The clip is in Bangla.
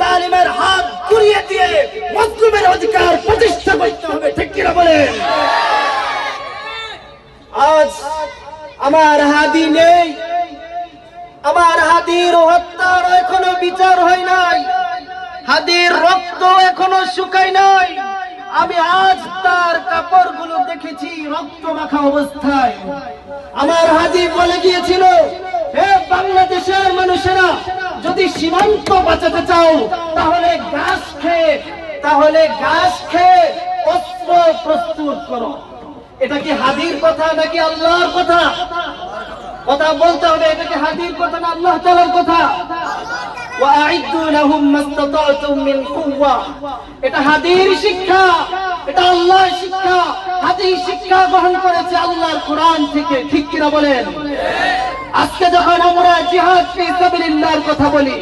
জালিমের হাত ঘুরিয়ে দিয়ে মজলুমের অধিকার প্রতিষ্ঠা করতে হবে, ঠিক কিনা বলেন? আজ আমার হাদি নেই, আমার হাদির হত্যার এখনও বিচার হয় নাই, হাদির রক্ত এখনও শুকায় নাই। আমি আজ তার কাপড়গুলো দেখেছি রক্ত মাখা অবস্থায়। আমার হাদি বলে গিয়েছিল, হে বাংলাদেশের মানুষেরা যদি সীমান্ত বাঁচাতে চাও, তাহলে গাছ খেয়ে, তাহলে গাছ খেয়ে অস্ত্র প্রস্তুত করো। এটা কি হাদির কথা নাকি আল্লাহর কথা? কথা বলতে হবে, এটা কি হাদির কথা না আল্লাহ তালার কথা? আমরা জিহাদ কথা বলি।